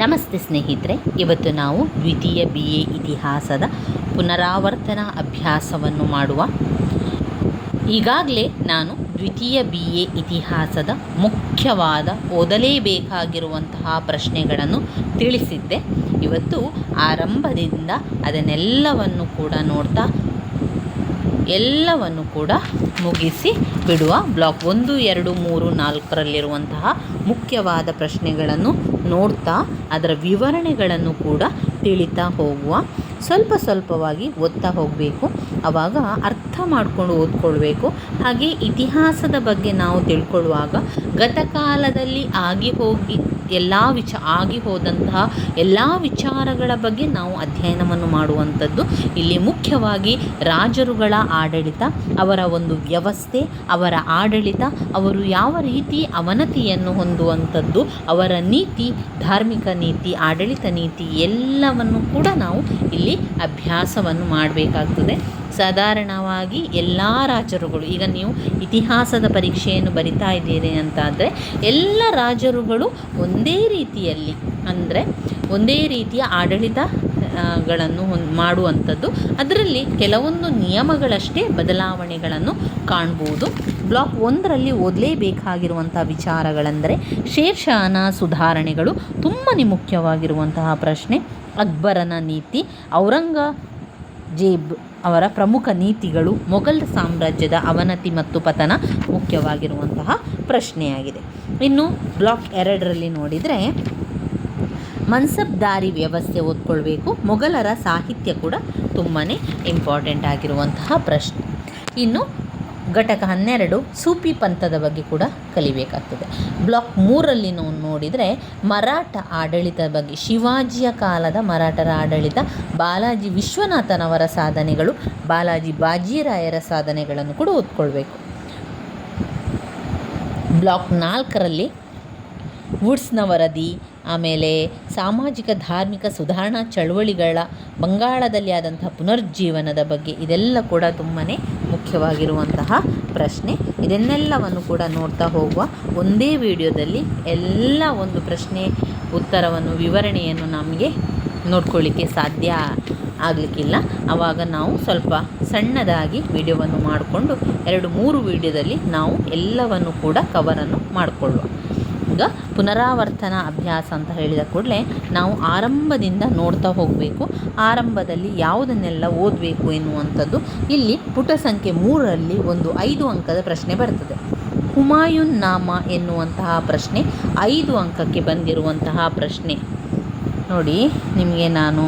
ನಮಸ್ತೆ ಸ್ನೇಹಿತರೆ, ಇವತ್ತು ನಾವು ದ್ವಿತೀಯ ಬಿ ಎ ಇತಿಹಾಸದ ಪುನರಾವರ್ತನಾ ಅಭ್ಯಾಸವನ್ನು ಮಾಡುವ. ಈಗಾಗಲೇ ನಾನು ದ್ವಿತೀಯ ಬಿ ಎ ಇತಿಹಾಸದ ಮುಖ್ಯವಾದ ಓದಲೇಬೇಕಾಗಿರುವಂತಹ ಪ್ರಶ್ನೆಗಳನ್ನು ತಿಳಿಸಿದ್ದೆ. ಇವತ್ತು ಆರಂಭದಿಂದ ಅದನ್ನೆಲ್ಲವನ್ನು ಕೂಡ ನೋಡ್ತಾ ಎಲ್ಲವನ್ನು ಕೂಡ ಮುಗಿಸಿ ಬಿಡುವ ಬ್ಲಾಕ್ ಒಂದು, ಎರಡು, ಮೂರು, ನಾಲ್ಕರಲ್ಲಿರುವಂತಹ ಮುಖ್ಯವಾದ ಪ್ರಶ್ನೆಗಳನ್ನು ನೋಡ್ತಾ ಅದರ ವಿವರಣೆಗಳನ್ನು ಕೂಡ ತಿಳಿತಾ ಹೋಗುವ. ಸ್ವಲ್ಪ ಸ್ವಲ್ಪವಾಗಿ ಓದ್ತಾ ಹೋಗಬೇಕು. ಆವಾಗ ಅರ್ಥ ಮಾಡಿಕೊಂಡು ಓದ್ಕೊಳ್ಬೇಕು. ಹಾಗೆ ಇತಿಹಾಸದ ಬಗ್ಗೆ ನಾವು ತಿಳ್ಕೊಳ್ಳುವಾಗ ಗತಕಾಲದಲ್ಲಿ ಆಗಿ ಹೋಗಿ, ಎಲ್ಲ ವಿಚ, ಆಗಿ ಹೋದಂತಹ ಎಲ್ಲ ವಿಚಾರಗಳ ಬಗ್ಗೆ ನಾವು ಅಧ್ಯಯನವನ್ನು ಮಾಡುವಂಥದ್ದು ಇಲ್ಲಿ ಮುಖ್ಯವಾಗಿ ರಾಜರುಗಳ ಆಡಳಿತ, ಅವರ ಒಂದು ವ್ಯವಸ್ಥೆ, ಅವರ ಆಡಳಿತ, ಅವರು ಯಾವ ರೀತಿ ಅವನತಿಯನ್ನು ಹೊಂದುವಂಥದ್ದು, ಅವರ ನೀತಿ, ಧಾರ್ಮಿಕ ನೀತಿ, ಆಡಳಿತ ನೀತಿ ಎಲ್ಲವನ್ನು ಕೂಡ ನಾವು ಇಲ್ಲಿ ಅಭ್ಯಾಸವನ್ನು ಮಾಡಬೇಕಾಗ್ತದೆ. ಸಾಧಾರಣವಾಗಿ ಎಲ್ಲ ರಾಜರುಗಳು, ಈಗ ನೀವು ಇತಿಹಾಸದ ಪರೀಕ್ಷೆಯನ್ನು ಬರಿತಾ ಇದ್ದೀರಿ ಅಂತಾದರೆ ಎಲ್ಲ ರಾಜರುಗಳು ಒಂದೇ ರೀತಿಯಲ್ಲಿ ಅಂದರೆ ಒಂದೇ ರೀತಿಯ ಆಡಳಿತ ಗಳನ್ನು ಮಾಡುವಂಥದ್ದು. ಅದರಲ್ಲಿ ಕೆಲವೊಂದು ನಿಯಮಗಳಷ್ಟೇ ಬದಲಾವಣೆಗಳನ್ನು ಕಾಣ್ಬೋದು. ಬ್ಲಾಕ್ ಒಂದರಲ್ಲಿ ಓದಲೇಬೇಕಾಗಿರುವಂಥ ವಿಚಾರಗಳೆಂದರೆ ಶೇರ್ಷಾನ ಸುಧಾರಣೆಗಳು ತುಂಬಾ ಮುಖ್ಯವಾಗಿರುವಂತಹ ಪ್ರಶ್ನೆ. ಅಕ್ಬರನ ನೀತಿ, ಔರಂಗಜೇಬ್ ಅವರ ಪ್ರಮುಖ ನೀತಿಗಳು ಮೊಘಲ್ ಸಾಮ್ರಾಜ್ಯದ ಅವನತಿ ಮತ್ತು ಪತನ ಮುಖ್ಯವಾಗಿರುವಂತಹ ಪ್ರಶ್ನೆಯಾಗಿದೆ. ಇನ್ನು ಬ್ಲಾಕ್ ಎರಡರಲ್ಲಿ ನೋಡಿದರೆ, ಮನ್ಸಬ್ದಾರಿ ವ್ಯವಸ್ಥೆ ಓದ್ಕೊಳ್ಬೇಕು ಮೊಘಲರ ಸಾಹಿತ್ಯ ಕೂಡ ತುಂಬಾ ಇಂಪಾರ್ಟೆಂಟ್ ಆಗಿರುವಂತಹ ಪ್ರಶ್ನೆ. ಇನ್ನು ಘಟಕ ಹನ್ನೆರಡು ಸೂಪಿ ಪಂಥದ ಬಗ್ಗೆ ಕೂಡ ಕಲಿಬೇಕಾಗ್ತದೆ. ಬ್ಲಾಕ್ ಮೂರಲ್ಲಿ ನಾವು ನೋಡಿದರೆ ಮರಾಠ ಆಡಳಿತದ ಬಗ್ಗೆ, ಶಿವಾಜಿಯ ಕಾಲದ ಮರಾಠರ ಆಡಳಿತ, ಬಾಲಾಜಿ ವಿಶ್ವನಾಥನವರ ಸಾಧನೆಗಳು, ಬಾಲಾಜಿ ಬಾಜಿರಾಯರ ಸಾಧನೆಗಳನ್ನು ಕೂಡ ಓದ್ಕೊಳ್ಬೇಕು. ಬ್ಲಾಕ್ ನಾಲ್ಕರಲ್ಲಿ ವುಡ್ಸ್ನ ವರದಿ ಆಮೇಲೆ ಸಾಮಾಜಿಕ ಧಾರ್ಮಿಕ ಸುಧಾರಣಾ ಚಳುವಳಿಗಳ ಬಂಗಾಳದಲ್ಲಿ ಆದಂತಹ ಪುನರ್ಜೀವನದ ಬಗ್ಗೆ ಇದೆಲ್ಲ ಕೂಡ ತುಂಬಾ ಮುಖ್ಯವಾಗಿರುವಂತಹ ಪ್ರಶ್ನೆ. ಇದನ್ನೆಲ್ಲವನ್ನು ಕೂಡ ನೋಡ್ತಾ ಹೋಗುವ ಒಂದೇ ವಿಡಿಯೋದಲ್ಲಿ ಎಲ್ಲ ಒಂದು ಪ್ರಶ್ನೆ, ಉತ್ತರವನ್ನು, ವಿವರಣೆಯನ್ನು ನಮಗೆ ನೋಡ್ಕೊಳ್ಳಿಕ್ಕೆ ಸಾಧ್ಯ ಆಗಲಿಕ್ಕಿಲ್ಲ. ಆವಾಗ ನಾವು ಸ್ವಲ್ಪ ಸಣ್ಣದಾಗಿ ವಿಡಿಯೋವನ್ನು ಮಾಡಿಕೊಂಡು ಎರಡು ಮೂರು ವಿಡಿಯೋದಲ್ಲಿ ನಾವು ಎಲ್ಲವನ್ನು ಕೂಡ ಕವರನ್ನು ಮಾಡಿಕೊಳ್ಳುವ. ಈಗ ಪುನರಾವರ್ತನ ಅಭ್ಯಾಸ ಅಂತ ಹೇಳಿದ ಕೂಡಲೇ ನಾವು ಆರಂಭದಿಂದ ನೋಡ್ತಾ ಹೋಗಬೇಕು. ಆರಂಭದಲ್ಲಿ ಯಾವುದನ್ನೆಲ್ಲ ಓದಬೇಕು ಎನ್ನುವಂಥದ್ದು ಇಲ್ಲಿ ಪುಟ ಸಂಖ್ಯೆ ಮೂರರಲ್ಲಿ ಒಂದು ಐದು ಅಂಕದ ಪ್ರಶ್ನೆ ಬರ್ತದೆ. ಹುಮಾಯುನ್ ನಾಮ ಎನ್ನುವಂತಹ ಪ್ರಶ್ನೆ ಐದು ಅಂಕಕ್ಕೆ ಬಂದಿರುವಂತಹ ಪ್ರಶ್ನೆ. ನೋಡಿ, ನಿಮಗೆ ನಾನು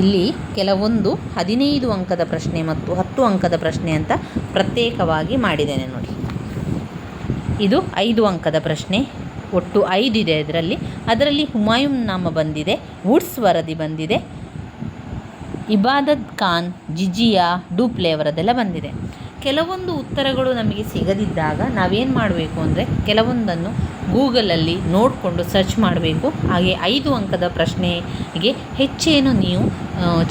ಇಲ್ಲಿ ಕೆಲವೊಂದು ಹದಿನೈದು ಅಂಕದ ಪ್ರಶ್ನೆ ಮತ್ತು ಹತ್ತು ಅಂಕದ ಪ್ರಶ್ನೆ ಅಂತ ಪ್ರತ್ಯೇಕವಾಗಿ ಮಾಡಿದ್ದೇನೆ ನೋಡಿ. ಇದು ಐದು ಅಂಕದ ಪ್ರಶ್ನೆ. ಒಟ್ಟು ಐದಿದೆ ಇದರಲ್ಲಿ. ಅದರಲ್ಲಿ ಹುಮಾಯೂನ್ ನಾಮ ಬಂದಿದೆ, ವುಡ್ಸ್ ವರದಿ ಬಂದಿದೆ, ಇಬಾದತ್ ಖಾನ್, ಜಿಜಿಯಾ, ಡೂಪ್ಲೆ ಅವರದೆಲ್ಲ ಬಂದಿದೆ. ಕೆಲವೊಂದು ಉತ್ತರಗಳು ನಮಗೆ ಸಿಗದಿದ್ದಾಗ ನಾವೇನು ಮಾಡಬೇಕು ಅಂದರೆ ಕೆಲವೊಂದನ್ನು ಗೂಗಲಲ್ಲಿ ನೋಡಿಕೊಂಡು ಸರ್ಚ್ ಮಾಡಬೇಕು. ಹಾಗೆ ಐದು ಅಂಕದ ಪ್ರಶ್ನೆಗೆ ಹೆಚ್ಚೇನು ನೀವು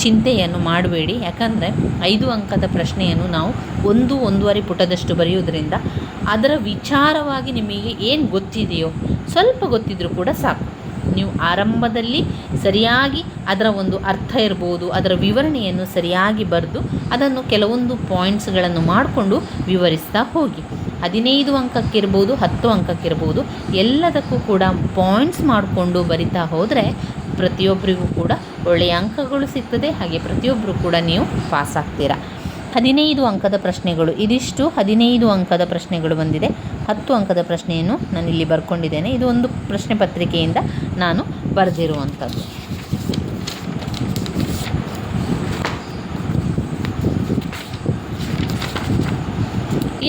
ಚಿಂತೆಯನ್ನು ಮಾಡಬೇಡಿ. ಯಾಕಂದರೆ ಐದು ಅಂಕದ ಪ್ರಶ್ನೆಯನ್ನು ನಾವು ಒಂದು ಒಂದೂವರೆ ಪುಟದಷ್ಟು ಬರೆಯೋದ್ರಿಂದ ಅದರ ವಿಚಾರವಾಗಿ ನಿಮಗೆ ಏನು ಗೊತ್ತಿದೆಯೋ, ಸ್ವಲ್ಪ ಗೊತ್ತಿದ್ರೂ ಕೂಡ ಸಾಕು. ನೀವು ಆರಂಭದಲ್ಲಿ ಸರಿಯಾಗಿ ಅದರ ಒಂದು ಅರ್ಥ ಇರ್ಬೋದು, ಅದರ ವಿವರಣೆಯನ್ನು ಸರಿಯಾಗಿ ಬರೆದು ಅದನ್ನು ಕೆಲವೊಂದು ಪಾಯಿಂಟ್ಸ್ಗಳನ್ನು ಮಾಡಿಕೊಂಡು ವಿವರಿಸ್ತಾ ಹೋಗಿ. ಹದಿನೈದು ಅಂಕಕ್ಕಿರ್ಬೋದು, ಹತ್ತು ಅಂಕಕ್ಕಿರ್ಬೋದು, ಎಲ್ಲದಕ್ಕೂ ಕೂಡ ಪಾಯಿಂಟ್ಸ್ ಮಾಡಿಕೊಂಡು ಬರಿತಾ ಹೋದರೆ ಪ್ರತಿಯೊಬ್ಬರಿಗೂ ಕೂಡ ಒಳ್ಳೆಯ ಅಂಕಗಳು ಸಿಗ್ತದೆ, ಹಾಗೆ ಪ್ರತಿಯೊಬ್ಬರು ಕೂಡ ನೀವು ಪಾಸ್ ಆಗ್ತೀರಾ. ಹದಿನೈದು ಅಂಕದ ಪ್ರಶ್ನೆಗಳು, ಇದಿಷ್ಟು ಹದಿನೈದು ಅಂಕದ ಪ್ರಶ್ನೆಗಳು ಬಂದಿದೆ. ಹತ್ತು ಅಂಕದ ಪ್ರಶ್ನೆಯನ್ನು ನಾನು ಇಲ್ಲಿ ಬರ್ಕೊಂಡಿದ್ದೇನೆ. ಇದು ಒಂದು ಪ್ರಶ್ನೆ ಪತ್ರಿಕೆಯಿಂದ ನಾನು ಬರೆದಿರುವಂಥದ್ದು.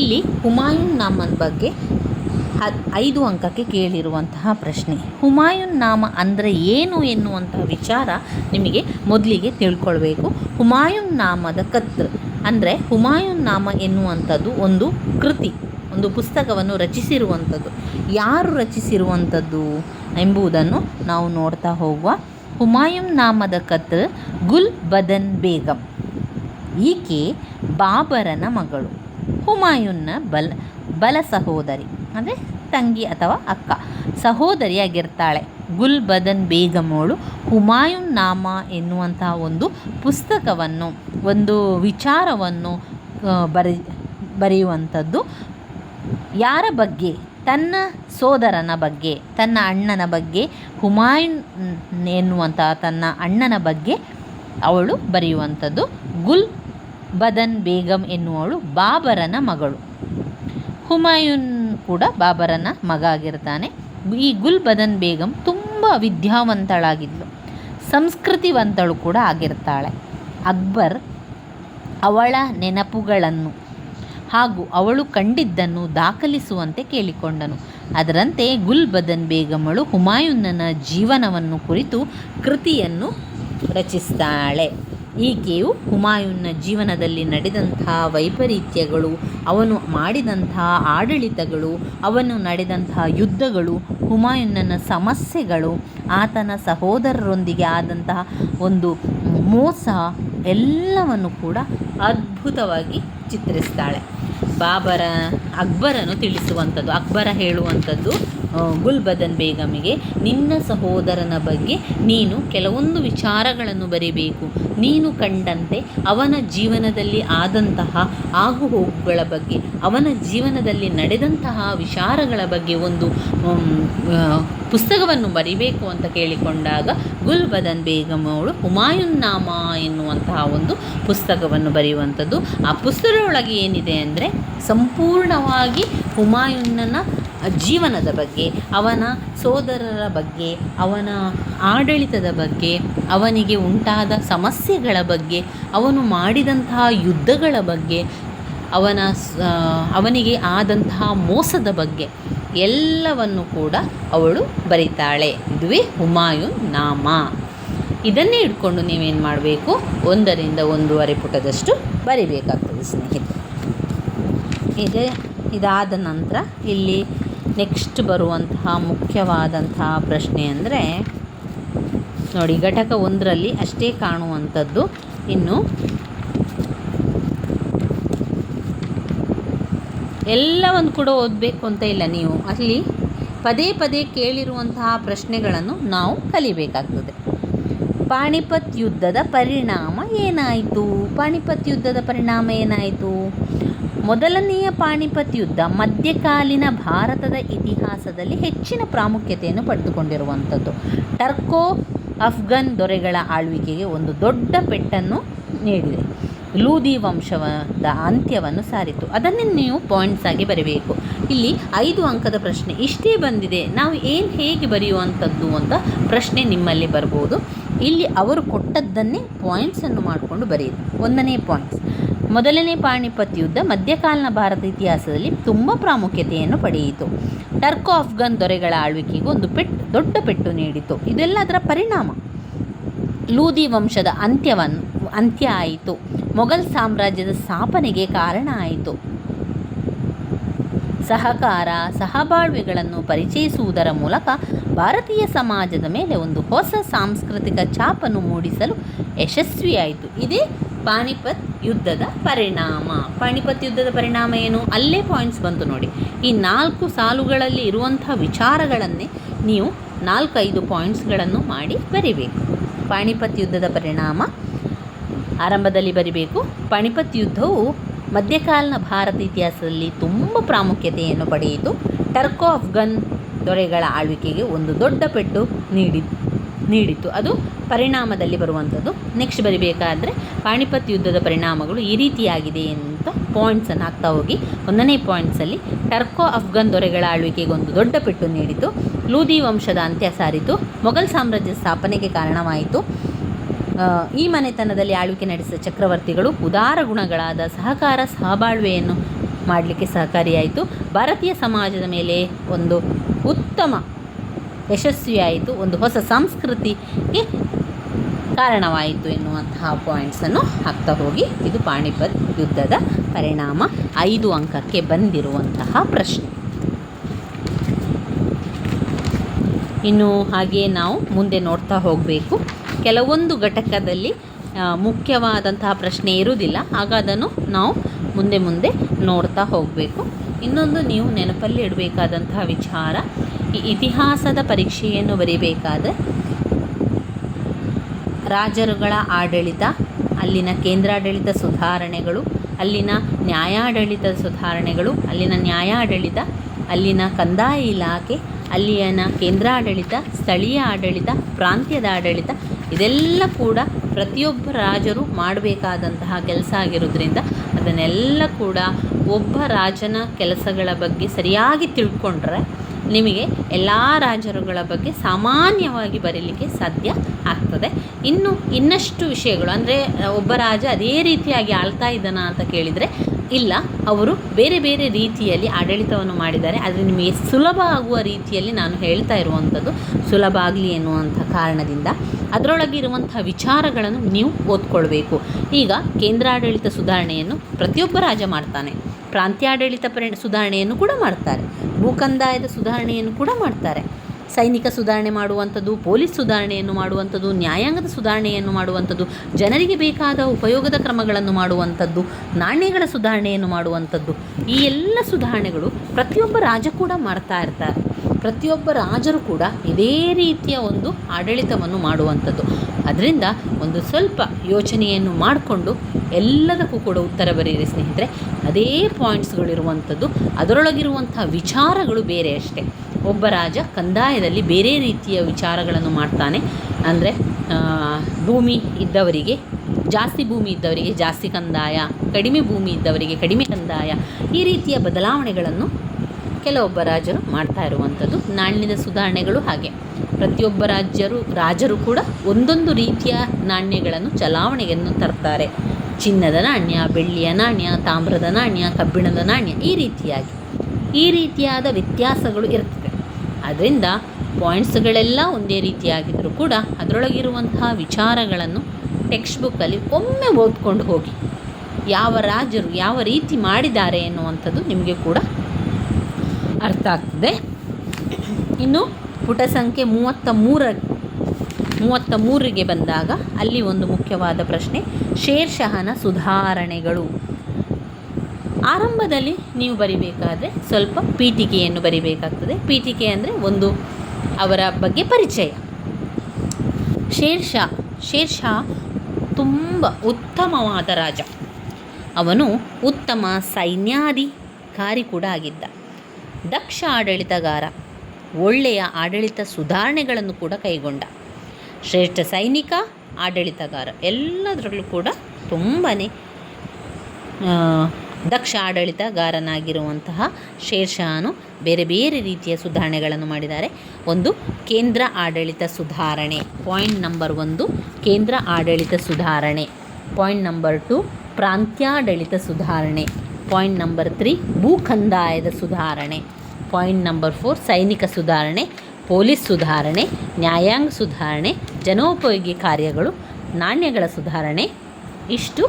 ಇಲ್ಲಿ ಹುಮಾಯೂನ್ ನಾಮನ್ ಬಗ್ಗೆ ಹದ್ ಐದು ಅಂಕಕ್ಕೆ ಕೇಳಿರುವಂತಹ ಪ್ರಶ್ನೆ. ಹುಮಾಯೂನ್ ನಾಮ ಅಂದರೆ ಏನು ಎನ್ನುವಂತಹ ವಿಚಾರ ನಿಮಗೆ ಮೊದಲಿಗೆ ತಿಳ್ಕೊಳ್ಬೇಕು. ಹುಮಾಯೂನ್ ನಾಮದ ಕತ್ರ ಅಂದರೆ ಹುಮಾಯೂನ್ ನಾಮ ಎನ್ನುವಂಥದ್ದು ಒಂದು ಕೃತಿ, ಒಂದು ಪುಸ್ತಕವನ್ನು ರಚಿಸಿರುವಂಥದ್ದು. ಯಾರು ರಚಿಸಿರುವಂಥದ್ದು ಎಂಬುದನ್ನು ನಾವು ನೋಡ್ತಾ ಹೋಗುವ ಹುಮಾಯೂನ್ ನಾಮದ ಕತ್ರ ಗುಲ್ ಬದನ್ ಬೇಗಂ. ಈಕೆ ಬಾಬರನ ಮಗಳು, ಹುಮಾಯೂನ್ನ ಬಲ ಬಲ ಸಹೋದರಿ, ಅಂದರೆ ತಂಗಿ ಅಥವಾ ಅಕ್ಕ, ಸಹೋದರಿಯಾಗಿರ್ತಾಳೆ. ಗುಲ್ ಬದನ್ ಬೇಗಮೋಳು ಹುಮಾಯೂನ್ ನಾಮ ಎನ್ನುವಂತಹ ಒಂದು ಪುಸ್ತಕವನ್ನು ಒಂದು ವಿಚಾರವನ್ನು ಬರೆ, ಬರೆಯುವಂಥದ್ದು. ಯಾರ ಬಗ್ಗೆ? ತನ್ನ ಸೋದರನ ಬಗ್ಗೆ, ತನ್ನ ಅಣ್ಣನ ಬಗ್ಗೆ, ಹುಮಾಯೂನ್ ಎನ್ನುವಂಥ ತನ್ನ ಅಣ್ಣನ ಬಗ್ಗೆ ಅವಳು ಬರೆಯುವಂಥದ್ದು. ಗುಲ್ ಬದನ್ ಬೇಗಂ ಎನ್ನುವಳು ಬಾಬರನ ಮಗಳು. ಹುಮಾಯೂನ್ ಕೂಡ ಬಾಬರನ ಮಗ ಆಗಿರ್ತಾನೆ. ಈ ಗುಲ್ ಬದನ್ ಬೇಗಂ ತುಂಬ ವಿದ್ಯಾವಂತಳಾಗಿದ್ಲು. ಸಂಸ್ಕೃತಿವಂತಳು ಕೂಡ ಆಗಿರ್ತಾಳೆ. ಅಕ್ಬರ್ ಅವಳ ನೆನಪುಗಳನ್ನು ಹಾಗೂ ಅವಳು ಕಂಡಿದ್ದನ್ನು ದಾಖಲಿಸುವಂತೆ ಕೇಳಿಕೊಂಡನು. ಅದರಂತೆ ಗುಲ್ಬದನ್ ಬೇಗಮಳು ಹುಮಾಯೂನನ ಜೀವನವನ್ನು ಕುರಿತು ಕೃತಿಯನ್ನು ರಚಿಸ್ತಾಳೆ. ಈಕೆಯು ಹುಮಾಯೂನ್ನ ಜೀವನದಲ್ಲಿ ನಡೆದಂತಹ ವೈಪರೀತ್ಯಗಳು, ಅವನು ಮಾಡಿದಂತಹ ಆಡಳಿತಗಳು, ಅವನು ನಡೆದಂತಹ ಯುದ್ಧಗಳು ಹುಮಾಯೂನ್ನನ ಸಮಸ್ಯೆಗಳು, ಆತನ ಸಹೋದರರೊಂದಿಗೆ ಆದಂತಹ ಒಂದು ಮೋಸ ಎಲ್ಲವನ್ನು ಕೂಡ ಅದ್ಭುತವಾಗಿ ಚಿತ್ರಿಸ್ತಾಳೆ. ಬಾಬರ ಅಕ್ಬರನು ತಿಳಿಸುವಂಥದ್ದು, ಅಕ್ಬರ ಹೇಳುವಂಥದ್ದು ಗುಲ್ಬದನ್ ಬೇಗಮಿಗೆ, ನಿನ್ನ ಸಹೋದರನ ಬಗ್ಗೆ ನೀನು ಕೆಲವೊಂದು ವಿಚಾರಗಳನ್ನು ಬರೀಬೇಕು. ನೀನು ಕಂಡಂತೆ ಅವನ ಜೀವನದಲ್ಲಿ ಆದಂತಹ ಆಗುಹೋಗುಗಳ ಬಗ್ಗೆ, ಅವನ ಜೀವನದಲ್ಲಿ ನಡೆದಂತಹ ವಿಚಾರಗಳ ಬಗ್ಗೆ ಒಂದು ಪುಸ್ತಕವನ್ನು ಬರಿಬೇಕು ಅಂತ ಕೇಳಿಕೊಂಡಾಗ ಗುಲ್ಬದನ್ ಬೇಗಂ ಅವಳು ಹುಮಾಯುನ್ ನಾಮ ಎನ್ನುವಂತಹ ಒಂದು ಪುಸ್ತಕವನ್ನು ಬರೆಯುವಂಥದ್ದು. ಆ ಪುಸ್ತಕದೊಳಗೆ ಏನಿದೆ ಅಂದರೆ ಸಂಪೂರ್ಣವಾಗಿ ಹುಮಾಯುನ್ನನ ಜೀವನದ ಬಗ್ಗೆ, ಅವನ ಸೋದರರ ಬಗ್ಗೆ, ಅವನ ಆಡಳಿತದ ಬಗ್ಗೆ, ಅವನಿಗೆ ಉಂಟಾದ ಸಮಸ್ಯೆಗಳ ಬಗ್ಗೆ, ಅವನು ಮಾಡಿದಂತಹ ಯುದ್ಧಗಳ ಬಗ್ಗೆ, ಅವನ ಅವನಿಗೆ ಆದಂತಹ ಮೋಸದ ಬಗ್ಗೆ. ಎಲ್ಲವನ್ನು ಕೂಡ ಅವಳು ಬರಿತಾಳೆ. ಇದುವೇ ಹುಮಾಯೂನ್ ನಾಮ. ಇದನ್ನೇ ಇಟ್ಕೊಂಡು ನೀವೇನು ಮಾಡಬೇಕು? ಒಂದರಿಂದ ಒಂದೂವರೆ ಪುಟದಷ್ಟು ಬರಿಬೇಕಾಗ್ತದೆ ಸ್ನೇಹಿತರೆ. ಇದೇ, ಇದಾದ ನಂತರ ಇಲ್ಲಿ ನೆಕ್ಸ್ಟ್ ಬರುವಂತಹ ಮುಖ್ಯವಾದಂತಹ ಪ್ರಶ್ನೆ ಅಂದರೆ, ನೋಡಿ ಘಟಕ ಒಂದರಲ್ಲಿ ಅಷ್ಟೇ ಕಾಣುವಂಥದ್ದು ಇನ್ನು ಎಲ್ಲವನ್ನು ಕೂಡ ಓದಬೇಕು ಅಂತ ಇಲ್ಲ ನೀವು. ಅಲ್ಲಿ ಪದೇ ಪದೇ ಕೇಳಿರುವಂತಹ ಪ್ರಶ್ನೆಗಳನ್ನು ನಾವು ಕಲಿಬೇಕಾಗ್ತದೆ. ಪಾಣಿಪತ್ ಯುದ್ಧದ ಪರಿಣಾಮ ಏನಾಯಿತು? ಪಾಣಿಪತ್ ಯುದ್ಧದ ಪರಿಣಾಮ ಏನಾಯಿತು? ಮೊದಲನೆಯ ಪಾಣಿಪತ್ ಯುದ್ಧ ಮಧ್ಯಕಾಲೀನ ಭಾರತದ ಇತಿಹಾಸದಲ್ಲಿ ಹೆಚ್ಚಿನ ಪ್ರಾಮುಖ್ಯತೆಯನ್ನು ಪಡೆದುಕೊಂಡಿರುವಂಥದ್ದು. ಟರ್ಕೋ ಅಫ್ಘನ್ ದೊರೆಗಳ ಆಳ್ವಿಕೆಗೆ ಒಂದು ದೊಡ್ಡ ಪೆಟ್ಟನ್ನು ನೀಡಿದೆ. ಲೂದಿ ವಂಶದ ಅಂತ್ಯವನ್ನು ಸಾರಿತು. ಅದನ್ನೇ ನೀವು ಪಾಯಿಂಟ್ಸ್ ಆಗಿ ಬರೀಬೇಕು. ಇಲ್ಲಿ ಐದು ಅಂಕದ ಪ್ರಶ್ನೆ ಇಷ್ಟೇ ಬಂದಿದೆ. ನಾವು ಏನು ಹೇಗೆ ಬರೆಯುವಂಥದ್ದು ಅಂತ ಪ್ರಶ್ನೆ ನಿಮ್ಮಲ್ಲಿ ಬರ್ಬೋದು. ಇಲ್ಲಿ ಅವರು ಕೊಟ್ಟದ್ದನ್ನೇ ಪಾಯಿಂಟ್ಸನ್ನು ಮಾಡಿಕೊಂಡು ಬರೆಯಿರಿ. ಒಂದನೇ ಪಾಯಿಂಟ್ಸ್ ಮೊದಲನೇ ಪಾಣಿಪತ್ ಯುದ್ಧ ಮಧ್ಯಕಾಲೀನ ಭಾರತ ಇತಿಹಾಸದಲ್ಲಿ ತುಂಬ ಪ್ರಾಮುಖ್ಯತೆಯನ್ನು ಪಡೆಯಿತು. ಟರ್ಕೋ ಆಫ್ಘನ್ ದೊರೆಗಳ ಆಳ್ವಿಕೆಗೆ ಒಂದು ಪೆಟ್ಟು, ದೊಡ್ಡ ಪೆಟ್ಟು ನೀಡಿತು. ಇದೆಲ್ಲ ಅದರ ಪರಿಣಾಮ. ಲೂದಿ ವಂಶದ ಅಂತ್ಯವನ್ನು, ಅಂತ್ಯ ಆಯಿತು. ಮೊಘಲ್ ಸಾಮ್ರಾಜ್ಯದ ಸ್ಥಾಪನೆಗೆ ಕಾರಣ ಆಯಿತು. ಸಹಕಾರ, ಸಹಬಾಳ್ವೆಗಳನ್ನು ಪರಿಚಯಿಸುವುದರ ಮೂಲಕ ಭಾರತೀಯ ಸಮಾಜದ ಮೇಲೆ ಒಂದು ಹೊಸ ಸಾಂಸ್ಕೃತಿಕ ಛಾಪನ್ನು ಮೂಡಿಸಲು ಯಶಸ್ವಿಯಾಯಿತು. ಇದೇ ಪಾಣಿಪತ್ ಯುದ್ಧದ ಪರಿಣಾಮ. ಪಾಣಿಪತ್ ಯುದ್ಧದ ಪರಿಣಾಮ ಏನು? ಅಲ್ಲೇ ಪಾಯಿಂಟ್ಸ್ ಬಂತು ನೋಡಿ. ಈ ನಾಲ್ಕು ಸಾಲುಗಳಲ್ಲಿ ಇರುವಂಥ ವಿಚಾರಗಳನ್ನೇ ನೀವು ನಾಲ್ಕೈದು ಪಾಯಿಂಟ್ಸ್ಗಳನ್ನು ಮಾಡಿ ಬರಿಬೇಕು. ಪಾಣಿಪತ್ ಯುದ್ಧದ ಪರಿಣಾಮ ಆರಂಭದಲ್ಲಿ ಬರಿಬೇಕು. ಪಾಣಿಪತ್ ಯುದ್ಧವು ಮಧ್ಯಕಾಲೀನ ಭಾರತ ಇತಿಹಾಸದಲ್ಲಿ ತುಂಬ ಪ್ರಾಮುಖ್ಯತೆಯನ್ನು ಪಡೆಯಿತು. ಟರ್ಕೋ ಅಫ್ಘನ್ ದೊರೆಗಳ ಆಳ್ವಿಕೆಗೆ ಒಂದು ದೊಡ್ಡ ಪೆಟ್ಟು ನೀಡಿ ನೀಡಿತು ಅದು ಪರಿಣಾಮದಲ್ಲಿ ಬರುವಂಥದ್ದು. ನೆಕ್ಸ್ಟ್ ಬರಿಬೇಕಾದ್ರೆ ಪಾಣಿಪತ್ ಯುದ್ಧದ ಪರಿಣಾಮಗಳು ಈ ರೀತಿಯಾಗಿದೆ ಅಂತ ಪಾಯಿಂಟ್ಸನ್ನು ಹಾಕ್ತಾ ಹೋಗಿ. ಒಂದನೇ ಪಾಯಿಂಟ್ಸಲ್ಲಿ ಟರ್ಕೋ ಅಫ್ಘನ್ ದೊರೆಗಳ ಆಳ್ವಿಕೆಗೆ ಒಂದು ದೊಡ್ಡ ಪೆಟ್ಟು ನೀಡಿತು. ಲೂದಿ ವಂಶದ ಅಂತ್ಯ ಸಾರಿತು. ಮೊಘಲ್ ಸಾಮ್ರಾಜ್ಯ ಸ್ಥಾಪನೆಗೆ ಕಾರಣವಾಯಿತು. ಈ ಮನೆತನದಲ್ಲಿ ಆಳ್ವಿಕೆ ನಡೆಸಿದ ಚಕ್ರವರ್ತಿಗಳು ಉದಾರ ಗುಣಗಳಾದ ಸಹಕಾರ, ಸಹಬಾಳ್ವೆಯನ್ನು ಮಾಡಲಿಕ್ಕೆ ಸಹಕಾರಿಯಾಯಿತು. ಭಾರತೀಯ ಸಮಾಜದ ಮೇಲೆ ಒಂದು ಉತ್ತಮ ಯಶಸ್ವಿಯಾಯಿತು. ಒಂದು ಹೊಸ ಸಂಸ್ಕೃತಿಗೆ ಕಾರಣವಾಯಿತು ಎನ್ನುವಂತಹ ಪಾಯಿಂಟ್ಸನ್ನು ಹಾಕ್ತಾ ಹೋಗಿ. ಇದು ಪಾಣಿಪತ್ ಯುದ್ಧದ ಪರಿಣಾಮ. ಐದು ಅಂಕಕ್ಕೆ ಬಂದಿರುವಂತಹ ಪ್ರಶ್ನೆ. ಇನ್ನು ಹಾಗೆ ನಾವು ಮುಂದೆ ನೋಡ್ತಾ ಹೋಗಬೇಕು. ಕೆಲವೊಂದು ಘಟಕದಲ್ಲಿ ಮುಖ್ಯವಾದಂತಹ ಪ್ರಶ್ನೆ ಇರುವುದಿಲ್ಲ. ಆಗ ಅದನ್ನು ನಾವು ಮುಂದೆ ಮುಂದೆ ನೋಡ್ತಾ ಹೋಗಬೇಕು. ಇನ್ನೊಂದು ನೀವು ನೆನಪಲ್ಲಿ ಇಡಬೇಕಾದಂತಹ ವಿಚಾರ, ಈ ಇತಿಹಾಸದ ಪರೀಕ್ಷೆಯನ್ನು ಬರೀಬೇಕಾದ್ರೆ, ರಾಜರುಗಳ ಆಡಳಿತ, ಅಲ್ಲಿನ ಕೇಂದ್ರಾಡಳಿತ ಸುಧಾರಣೆಗಳು, ಅಲ್ಲಿನ ನ್ಯಾಯಾಡಳಿತ ಸುಧಾರಣೆಗಳು, ಅಲ್ಲಿನ ನ್ಯಾಯಾಡಳಿತ, ಅಲ್ಲಿನ ಕಂದಾಯ ಇಲಾಖೆ ಅಲ್ಲಿಯನ ಕೇಂದ್ರಾಡಳಿತ, ಸ್ಥಳೀಯ ಆಡಳಿತ, ಪ್ರಾಂತ್ಯದ ಆಡಳಿತ ಇದೆಲ್ಲ ಕೂಡ ಪ್ರತಿಯೊಬ್ಬ ರಾಜರು ಮಾಡಬೇಕಾದಂತಹ ಕೆಲಸ ಆಗಿರೋದ್ರಿಂದ ಅದನ್ನೆಲ್ಲ ಕೂಡ ಒಬ್ಬ ರಾಜನ ಕೆಲಸಗಳ ಬಗ್ಗೆ ಸರಿಯಾಗಿ ತಿಳ್ಕೊಂಡ್ರೆ ನಿಮಗೆ ಎಲ್ಲ ರಾಜರುಗಳ ಬಗ್ಗೆ ಸಾಮಾನ್ಯವಾಗಿ ಬರೀಲಿಕ್ಕೆ ಸಾಧ್ಯ ಆಗ್ತದೆ. ಇನ್ನು ಇನ್ನಷ್ಟು ವಿಷಯಗಳು, ಅಂದರೆ, ಒಬ್ಬ ರಾಜ ಅದೇ ರೀತಿಯಾಗಿ ಆಳ್ತಾ ಇದ್ದಾನ ಅಂತ ಕೇಳಿದರೆ ಇಲ್ಲ, ಅವರು ಬೇರೆ ಬೇರೆ ರೀತಿಯಲ್ಲಿ ಆಡಳಿತವನ್ನು ಮಾಡಿದ್ದಾರೆ. ಆದರೆ ನಿಮಗೆ ಸುಲಭ ಆಗುವ ರೀತಿಯಲ್ಲಿ ನಾನು ಹೇಳ್ತಾ ಇರುವಂಥದ್ದು ಸುಲಭ ಆಗಲಿ ಎನ್ನುವಂಥ ಕಾರಣದಿಂದ. ಅದರೊಳಗೆ ಇರುವಂಥ ವಿಚಾರಗಳನ್ನು ನೀವು ಓದ್ಕೊಳ್ಬೇಕು. ಈಗ ಕೇಂದ್ರಾಡಳಿತ ಸುಧಾರಣೆಯನ್ನು ಪ್ರತಿಯೊಬ್ಬ ರಾಜ ಮಾಡ್ತಾನೆ. ಪ್ರಾಂತ್ಯಾಡಳಿತ ಪರಿ, ಸುಧಾರಣೆಯನ್ನು ಕೂಡ ಮಾಡ್ತಾರೆ. ಭೂಕಂದಾಯದ ಸುಧಾರಣೆಯನ್ನು ಕೂಡ ಮಾಡ್ತಾರೆ. ಸೈನಿಕ ಸುಧಾರಣೆ ಮಾಡುವಂಥದ್ದು, ಪೊಲೀಸ್ ಸುಧಾರಣೆಯನ್ನು ಮಾಡುವಂಥದ್ದು, ನ್ಯಾಯಾಂಗದ ಸುಧಾರಣೆಯನ್ನು ಮಾಡುವಂಥದ್ದು, ಜನರಿಗೆ ಬೇಕಾದ ಉಪಯೋಗದ ಕ್ರಮಗಳನ್ನು ಮಾಡುವಂಥದ್ದು, ನಾಣ್ಯಗಳ ಸುಧಾರಣೆಯನ್ನು ಮಾಡುವಂಥದ್ದು, ಈ ಎಲ್ಲ ಸುಧಾರಣೆಗಳು ಪ್ರತಿಯೊಬ್ಬ ರಾಜ ಕೂಡ ಮಾಡ್ತಾ ಇರ್ತಾರೆ. ಪ್ರತಿಯೊಬ್ಬ ರಾಜರು ಕೂಡ ಇದೇ ರೀತಿಯ ಒಂದು ಆಡಳಿತವನ್ನು ಮಾಡುವಂಥದ್ದು. ಅದರಿಂದ ಒಂದು ಸ್ವಲ್ಪ ಯೋಚನೆಯನ್ನು ಮಾಡಿಕೊಂಡು ಎಲ್ಲದಕ್ಕೂ ಕೂಡ ಉತ್ತರ ಬರೀರಿ ಸ್ನೇಹಿತರೆ. ಅದೇ ಪಾಯಿಂಟ್ಸ್ಗಳಿರುವಂಥದ್ದು ಅದರೊಳಗಿರುವಂಥ ವಿಚಾರಗಳು ಬೇರೆ ಅಷ್ಟೇ. ಒಬ್ಬ ರಾಜ ಕಂದಾಯದಲ್ಲಿ ಬೇರೆ ರೀತಿಯ ವಿಚಾರಗಳನ್ನು ಮಾಡ್ತಾನೆ. ಅಂದರೆ ಭೂಮಿ ಇದ್ದವರಿಗೆ ಜಾಸ್ತಿ ಭೂಮಿ ಇದ್ದವರಿಗೆ ಜಾಸ್ತಿ ಕಂದಾಯ, ಕಡಿಮೆ ಭೂಮಿ ಇದ್ದವರಿಗೆ ಕಡಿಮೆ ಕಂದಾಯ ಈ ರೀತಿಯ ಬದಲಾವಣೆಗಳನ್ನು ಕೆಲವೊಬ್ಬ ರಾಜರು ಮಾಡ್ತಾ ಇರುವಂಥದ್ದು. ನಾಣ್ಯದ ಸುಧಾರಣೆಗಳು ಹಾಗೆ. ಪ್ರತಿಯೊಬ್ಬ ರಾಜ್ಯರು, ರಾಜರು ಕೂಡ ಒಂದೊಂದು ರೀತಿಯ ನಾಣ್ಯಗಳನ್ನು ಚಲಾವಣೆಯನ್ನು ತರ್ತಾರೆ. ಚಿನ್ನದ ನಾಣ್ಯ, ಬೆಳ್ಳಿಯ ನಾಣ್ಯ, ತಾಮ್ರದ ನಾಣ್ಯ, ಕಬ್ಬಿಣದ ನಾಣ್ಯ ಈ ರೀತಿಯಾಗಿ. ಈ ರೀತಿಯಾದ ವ್ಯತ್ಯಾಸಗಳು ಇರ್ತದೆ. ಅದರಿಂದ ಪಾಯಿಂಟ್ಸ್ಗಳೆಲ್ಲ ಒಂದೇ ರೀತಿಯಾಗಿದ್ದರೂ ಕೂಡ ಅದರೊಳಗಿರುವಂತಹ ವಿಚಾರಗಳನ್ನು ಟೆಕ್ಸ್ಟ್ ಬುಕ್ಕಲ್ಲಿ ಒಮ್ಮೆ ಓದ್ಕೊಂಡು ಹೋಗಿ. ಯಾವ ರಾಜರು ಯಾವ ರೀತಿ ಮಾಡಿದ್ದಾರೆ ಎನ್ನುವಂಥದ್ದು ನಿಮಗೆ ಕೂಡ ಅರ್ಥ ಆಗ್ತದೆ. ಇನ್ನು ಪುಟ ಸಂಖ್ಯೆ ಮೂವತ್ತ ಮೂರ, ಮೂವತ್ತ ಮೂರಿಗೆ ಬಂದಾಗ ಅಲ್ಲಿ ಒಂದು ಮುಖ್ಯವಾದ ಪ್ರಶ್ನೆ ಶೇರ್ ಶಹನ ಸುಧಾರಣೆಗಳು. ಆರಂಭದಲ್ಲಿ ನೀವು ಬರಿಬೇಕಾದ್ರೆ ಸ್ವಲ್ಪ ಪೀಠಿಕೆಯನ್ನು ಬರಿಬೇಕಾಗ್ತದೆ. ಪೀಠಿಕೆ ಅಂದರೆ ಒಂದು ಅವರ ಬಗ್ಗೆ ಪರಿಚಯ. ಶೇರ್ಷಾ ಶೇರ್ಷಾ ತುಂಬ ಉತ್ತಮವಾದ ರಾಜ. ಅವನು ಉತ್ತಮ ಸೈನ್ಯಾಧಿಕಾರಿ ಕೂಡ ಆಗಿದ್ದ. ದಕ್ಷ ಆಡಳಿತಗಾರ, ಒಳ್ಳೆಯ ಆಡಳಿತ ಸುಧಾರಣೆಗಳನ್ನು ಕೂಡ ಕೈಗೊಂಡ. ಶ್ರೇಷ್ಠ ಸೈನಿಕ, ಆಡಳಿತಗಾರ ಎಲ್ಲದರಲ್ಲೂ ಕೂಡ ತುಂಬಾ ದಕ್ಷ ಆಡಳಿತಗಾರನಾಗಿರುವಂತಹ ಶೇರ್ಷಾನು ಬೇರೆ ಬೇರೆ ರೀತಿಯ ಸುಧಾರಣೆಗಳನ್ನು ಮಾಡಿದ್ದಾರೆ. ಒಂದು, ಕೇಂದ್ರ ಆಡಳಿತ ಸುಧಾರಣೆ. ಪಾಯಿಂಟ್ ನಂಬರ್ ಒಂದು, ಕೇಂದ್ರ ಆಡಳಿತ ಸುಧಾರಣೆ. ಪಾಯಿಂಟ್ ನಂಬರ್ ಟು ಪ್ರಾಂತ್ಯಾಡಳಿತ ಸುಧಾರಣೆ. ಪಾಯಿಂಟ್ ನಂಬರ್ ತ್ರೀ ಭೂಕಂದಾಯದ ಸುಧಾರಣೆ. ಪಾಯಿಂಟ್ ನಂಬರ್ ಫೋರ್ ಸೈನಿಕ ಸುಧಾರಣೆ, ಪೊಲೀಸ್ ಸುಧಾರಣೆ, ನ್ಯಾಯಾಂಗ ಸುಧಾರಣೆ, ಜನೋಪಯೋಗಿ ಕಾರ್ಯಗಳು, ನಾಣ್ಯಗಳ ಸುಧಾರಣೆ. ಇಷ್ಟು.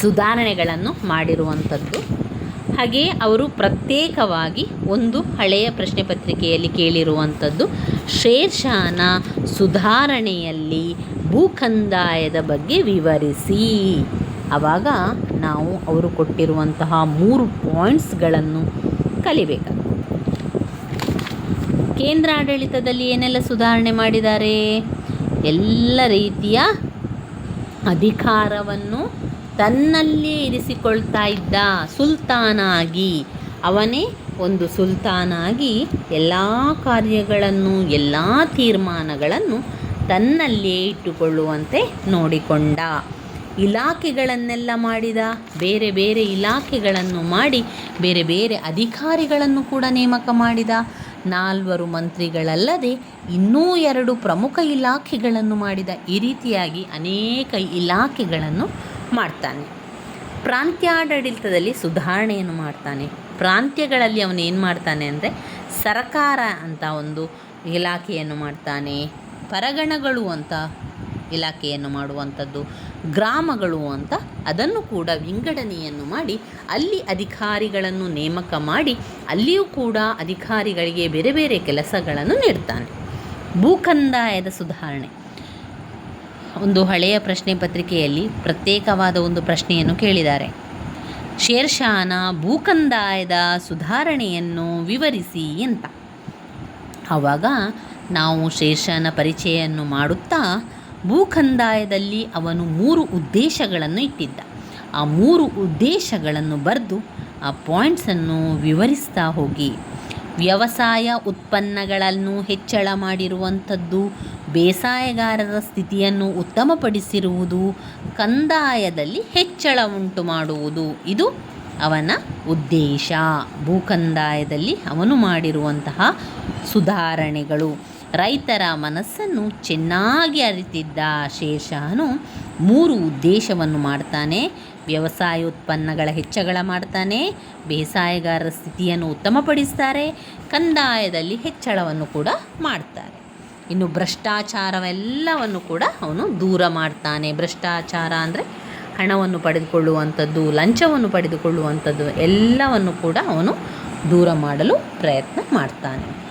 ಸುಧಾರಣೆಗಳನ್ನು ಮಾಡಿರುವಂಥದ್ದು. ಹಾಗೆಯೇ ಅವರು ಪ್ರತ್ಯೇಕವಾಗಿ ಒಂದು ಹಳೆಯ ಪ್ರಶ್ನೆ ಪತ್ರಿಕೆಯಲ್ಲಿ ಕೇಳಿರುವಂಥದ್ದು. ಶೇರ್ಷಾನ ಸುಧಾರಣೆಯಲ್ಲಿ ಭೂಕಂದಾಯದ ಬಗ್ಗೆ ವಿವರಿಸಿ. ಆವಾಗ ನಾವು ಅವರು ಕೊಟ್ಟಿರುವಂತಹ ಮೂರು ಪಾಯಿಂಟ್ಸ್ಗಳನ್ನು ಕಲಿಬೇಕಾಗ್ತದೆ. ಕೇಂದ್ರ ಆಡಳಿತದಲ್ಲಿ ಏನೆಲ್ಲ ಸುಧಾರಣೆ ಮಾಡಿದ್ದಾರೆ? ಎಲ್ಲ ರೀತಿಯ ಅಧಿಕಾರವನ್ನು ತನ್ನಲ್ಲೇ ಇರಿಸಿಕೊಳ್ತಾ ಇದ್ದ ಸುಲ್ತಾನಾಗಿ, ಅವನೇ ಒಂದು ಸುಲ್ತಾನಾಗಿ ಎಲ್ಲ ಕಾರ್ಯಗಳನ್ನು, ಎಲ್ಲ ತೀರ್ಮಾನಗಳನ್ನು ತನ್ನಲ್ಲೇ ಇಟ್ಟುಕೊಳ್ಳುವಂತೆ ನೋಡಿಕೊಂಡ. ಇಲಾಖೆಗಳನ್ನೆಲ್ಲ ಮಾಡಿದ, ಬೇರೆ ಬೇರೆ ಇಲಾಖೆಗಳನ್ನು ಮಾಡಿ, ಬೇರೆ ಬೇರೆ ಅಧಿಕಾರಿಗಳನ್ನು ಕೂಡ ನೇಮಕ ಮಾಡಿದ. ನಾಲ್ವರು ಮಂತ್ರಿಗಳಲ್ಲದೆ ಇನ್ನೂ ಎರಡು ಪ್ರಮುಖ ಇಲಾಖೆಗಳನ್ನು ಮಾಡಿದ. ಈ ರೀತಿಯಾಗಿ ಅನೇಕ ಇಲಾಖೆಗಳನ್ನು ಮಾಡ್ತಾನೆ. ಪ್ರಾಂತ್ಯಾಡಳಿತದಲ್ಲಿ ಸುಧಾರಣೆಯನ್ನು ಮಾಡ್ತಾನೆ. ಪ್ರಾಂತ್ಯಗಳಲ್ಲಿ ಅವನು ಏನು ಮಾಡ್ತಾನೆ ಅಂದರೆ ಸರಕಾರ ಅಂತ ಒಂದು ಇಲಾಖೆಯನ್ನು ಮಾಡ್ತಾನೆ. ಪರಗಣಗಳು ಅಂತ ಇಲಾಖೆಯನ್ನು ಮಾಡುವಂಥದ್ದು. ಗ್ರಾಮಗಳು ಅಂತ ಅದನ್ನು ಕೂಡ ವಿಂಗಡಣೆಯನ್ನು ಮಾಡಿ ಅಲ್ಲಿ ಅಧಿಕಾರಿಗಳನ್ನು ನೇಮಕ ಮಾಡಿ ಅಲ್ಲಿಯೂ ಕೂಡ ಅಧಿಕಾರಿಗಳಿಗೆ ಬೇರೆ ಬೇರೆ ಕೆಲಸಗಳನ್ನು ನೀಡ್ತಾನೆ. ಭೂಕಂದಾಯದ ಸುಧಾರಣೆ. ಒಂದು ಹಳೆಯ ಪ್ರಶ್ನೆ ಪತ್ರಿಕೆಯಲ್ಲಿ ಪ್ರತ್ಯೇಕವಾದ ಒಂದು ಪ್ರಶ್ನೆಯನ್ನು ಕೇಳಿದ್ದಾರೆ. ಶೇರ್ಷಾನ ಭೂಕಂದಾಯದ ಸುಧಾರಣೆಯನ್ನು ವಿವರಿಸಿ ಅಂತ ಆವಾಗ ನಾವು ಶೇರ್ಷಾನ ಪರಿಚಯವನ್ನು ಮಾಡುತ್ತಾ ಭೂಕಂದಾಯದಲ್ಲಿ ಅವನು ಮೂರು ಉದ್ದೇಶಗಳನ್ನು ಇಟ್ಟಿದ್ದ. ಆ ಮೂರು ಉದ್ದೇಶಗಳನ್ನು ಬರೆದು ಆ ಪಾಯಿಂಟ್ಸನ್ನು ವಿವರಿಸ್ತಾ ಹೋಗಿ. ವ್ಯವಸಾಯ ಉತ್ಪನ್ನಗಳನ್ನು ಹೆಚ್ಚಳ ಮಾಡಿರುವಂಥದ್ದು, ಬೇಸಾಯಗಾರರ ಸ್ಥಿತಿಯನ್ನು ಉತ್ತಮಪಡಿಸಿರುವುದು, ಕಂದಾಯದಲ್ಲಿ ಹೆಚ್ಚಳ ಉಂಟು ಮಾಡುವುದು. ಇದು ಅವನ ಉದ್ದೇಶ. ಭೂಕಂದಾಯದಲ್ಲಿ ಅವನು ಮಾಡಿರುವಂತಹ ಸುಧಾರಣೆಗಳು. ರೈತರ ಮನಸ್ಸನ್ನು ಚೆನ್ನಾಗಿ ಅರಿತಿದ್ದ ಶೇಷನು ಮೂರು ಉದ್ದೇಶವನ್ನು ಮಾಡ್ತಾನೆ. ವ್ಯವಸಾಯ ಉತ್ಪನ್ನಗಳ ಹೆಚ್ಚಳ ಮಾಡ್ತಾನೆ, ಬೇಸಾಯಗಾರರ ಸ್ಥಿತಿಯನ್ನು ಉತ್ತಮಪಡಿಸ್ತಾರೆ, ಕಂದಾಯದಲ್ಲಿ ಹೆಚ್ಚಳವನ್ನು ಕೂಡ ಮಾಡ್ತಾರೆ. ಇನ್ನು ಭ್ರಷ್ಟಾಚಾರವೆಲ್ಲವನ್ನು ಕೂಡ ಅವನು ದೂರ ಮಾಡ್ತಾನೆ. ಭ್ರಷ್ಟಾಚಾರ ಅಂದರೆ ಹಣವನ್ನು ಪಡೆದುಕೊಳ್ಳುವಂಥದ್ದು, ಲಂಚವನ್ನು ಪಡೆದುಕೊಳ್ಳುವಂಥದ್ದು ಎಲ್ಲವನ್ನು ಕೂಡ ಅವನು ದೂರ ಮಾಡಲು ಪ್ರಯತ್ನ ಮಾಡ್ತಾನೆ.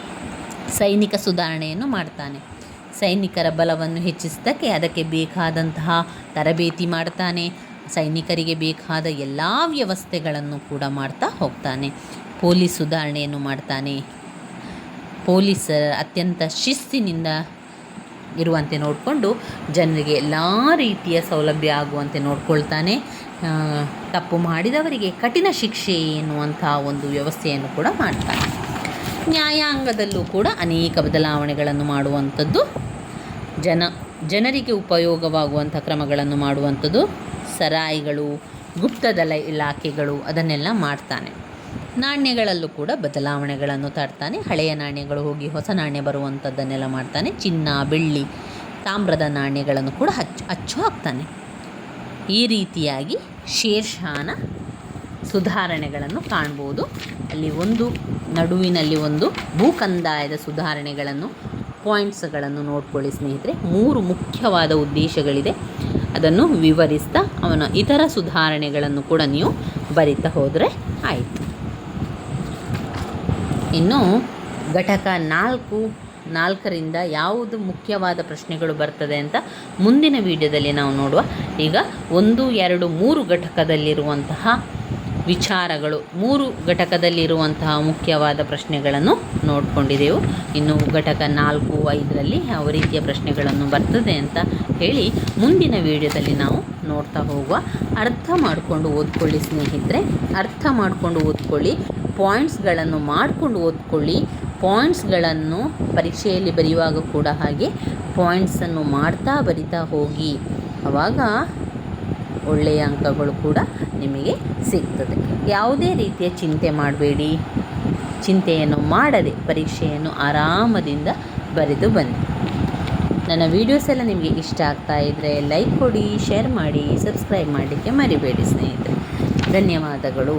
ಸೈನಿಕ ಸುಧಾರಣೆಯನ್ನು ಮಾಡ್ತಾನೆ. ಸೈನಿಕರ ಬಲವನ್ನು ಹೆಚ್ಚಿಸೋದಕ್ಕೆ ಅದಕ್ಕೆ ಬೇಕಾದಂತಹ ತರಬೇತಿ ಮಾಡ್ತಾನೆ. ಸೈನಿಕರಿಗೆ ಬೇಕಾದ ಎಲ್ಲ ವ್ಯವಸ್ಥೆಗಳನ್ನು ಕೂಡ ಮಾಡ್ತಾ ಹೋಗ್ತಾನೆ. ಪೊಲೀಸ್ ಸುಧಾರಣೆಯನ್ನು ಮಾಡ್ತಾನೆ. ಪೊಲೀಸ್ ಅತ್ಯಂತ ಶಿಸ್ತಿನಿಂದ ಇರುವಂತೆ ನೋಡಿಕೊಂಡು ಜನರಿಗೆ ಎಲ್ಲ ರೀತಿಯ ಸೌಲಭ್ಯ ಆಗುವಂತೆ ನೋಡ್ಕೊಳ್ತಾನೆ. ತಪ್ಪು ಮಾಡಿದವರಿಗೆ ಕಠಿಣ ಶಿಕ್ಷೆ ಎನ್ನುವಂಥ ಒಂದು ವ್ಯವಸ್ಥೆಯನ್ನು ಕೂಡ ಮಾಡ್ತಾನೆ. ನ್ಯಾಯಾಂಗದಲ್ಲೂ ಕೂಡ ಅನೇಕ ಬದಲಾವಣೆಗಳನ್ನು ಮಾಡುವಂಥದ್ದು. ಜನ, ಜನರಿಗೆ ಉಪಯೋಗವಾಗುವಂಥ ಕ್ರಮಗಳನ್ನು ಮಾಡುವಂಥದ್ದು. ಸರಾಯಿಗಳು, ಗುಪ್ತದಲ ಇಲಾಖೆಗಳು ಅದನ್ನೆಲ್ಲ ಮಾಡ್ತಾನೆ. ನಾಣ್ಯಗಳಲ್ಲೂ ಕೂಡ ಬದಲಾವಣೆಗಳನ್ನು ತರ್ತಾನೆ. ಹಳೆಯ ನಾಣ್ಯಗಳು ಹೋಗಿ ಹೊಸ ನಾಣ್ಯ ಬರುವಂಥದ್ದನ್ನೆಲ್ಲ ಮಾಡ್ತಾನೆ. ಚಿನ್ನ, ಬೆಳ್ಳಿ, ತಾಮ್ರದ ನಾಣ್ಯಗಳನ್ನು ಕೂಡ ಹಚ್ಚು ಹಚ್ಚು ಹಾಕ್ತಾನೆ. ಈ ರೀತಿಯಾಗಿ ಶೇರ್ಷಾನ ಸುಧಾರಣೆಗಳನ್ನು ಕಾಣ್ಬೋದು. ಅಲ್ಲಿ ಒಂದು ನಡುವಿನಲ್ಲಿ ಒಂದು ಭೂಕಂದಾಯದ ಸುಧಾರಣೆಗಳನ್ನು, ಪಾಯಿಂಟ್ಸ್ಗಳನ್ನು ನೋಡ್ಕೊಳ್ಳಿ ಸ್ನೇಹಿತರೆ. ಮೂರು ಮುಖ್ಯವಾದ ಉದ್ದೇಶಗಳಿದೆ. ಅದನ್ನು ವಿವರಿಸ್ತಾ ಅವನ ಇತರ ಸುಧಾರಣೆಗಳನ್ನು ಕೂಡ ನೀವು ಬರಿತಾ ಹೋದರೆ ಆಯಿತು. ಇನ್ನು ಘಟಕ ನಾಲ್ಕು, ನಾಲ್ಕರಿಂದ ಯಾವುದು ಮುಖ್ಯವಾದ ಪ್ರಶ್ನೆಗಳು ಬರ್ತದೆ ಅಂತ ಮುಂದಿನ ವಿಡಿಯೋದಲ್ಲಿ ನಾವು ನೋಡುವ. ಈಗ ಒಂದು, ಎರಡು, ಮೂರು ಘಟಕದಲ್ಲಿರುವಂತಹ ವಿಚಾರಗಳು ಮೂರು ಘಟಕದಲ್ಲಿರುವಂತಹ ಮುಖ್ಯವಾದ ಪ್ರಶ್ನೆಗಳನ್ನು ನೋಡಿಕೊಂಡಿದ್ದೆವು ಇನ್ನು ಘಟಕ ನಾಲ್ಕು ಐದರಲ್ಲಿ ಯಾವ ರೀತಿಯ ಪ್ರಶ್ನೆಗಳನ್ನು ಬರ್ತದೆ ಅಂತ ಹೇಳಿ ಮುಂದಿನ ವಿಡಿಯೋದಲ್ಲಿ ನಾವು ನೋಡ್ತಾ ಹೋಗುವ. ಅರ್ಥ ಮಾಡಿಕೊಂಡು ಓದ್ಕೊಳ್ಳಿ ಸ್ನೇಹಿತರೆ. ಅರ್ಥ ಮಾಡಿಕೊಂಡು ಓದ್ಕೊಳ್ಳಿ. ಪಾಯಿಂಟ್ಸ್ಗಳನ್ನು ಮಾಡಿಕೊಂಡು ಓದ್ಕೊಳ್ಳಿ. ಪಾಯಿಂಟ್ಸ್ಗಳನ್ನು ಪರೀಕ್ಷೆಯಲ್ಲಿ ಬರೆಯುವಾಗ ಕೂಡ ಹಾಗೆ ಪಾಯಿಂಟ್ಸನ್ನು ಮಾಡ್ತಾ ಬರಿತಾ ಹೋಗಿ. ಆವಾಗ ಒಳ್ಳೆಯ ಅಂಕಗಳು ಕೂಡ ನಿಮಗೆ ಸಿಗ್ತದೆ. ಯಾವುದೇ ರೀತಿಯ ಚಿಂತೆ ಮಾಡಬೇಡಿ. ಚಿಂತೆಯನ್ನು ಮಾಡದೆ ಪರೀಕ್ಷೆಯನ್ನು ಆರಾಮದಿಂದ ಬರೆದು ಬನ್ನಿ. ನನ್ನ ವೀಡಿಯೋಸ್ ಎಲ್ಲ ನಿಮಗೆ ಇಷ್ಟ ಆಗ್ತಾ ಇದ್ದರೆ ಲೈಕ್ ಕೊಡಿ ಶೇರ್ ಮಾಡಿ ಸಬ್ಸ್ಕ್ರೈಬ್ ಮಾಡಲಿಕ್ಕೆ ಮರಿಬೇಡಿ ಸ್ನೇಹಿತರೆ. ಧನ್ಯವಾದಗಳು.